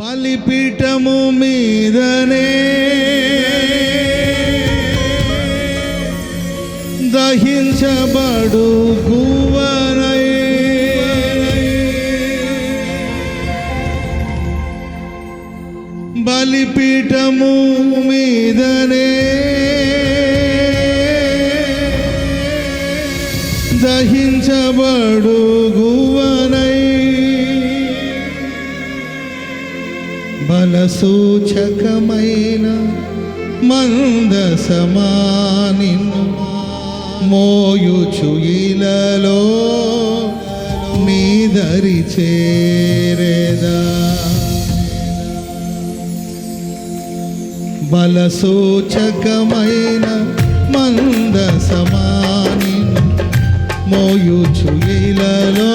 బలిపీఠము మీదనే దహించబడు గువనై బలిపీఠము మీదనే దహించబడు గువనై బలసూచకమైన మందసమానిను మోయుచు ఇలలో నీ దరి చేరేదా? బలసూచకమైన మందసమానిను మోయుచు ఇలలో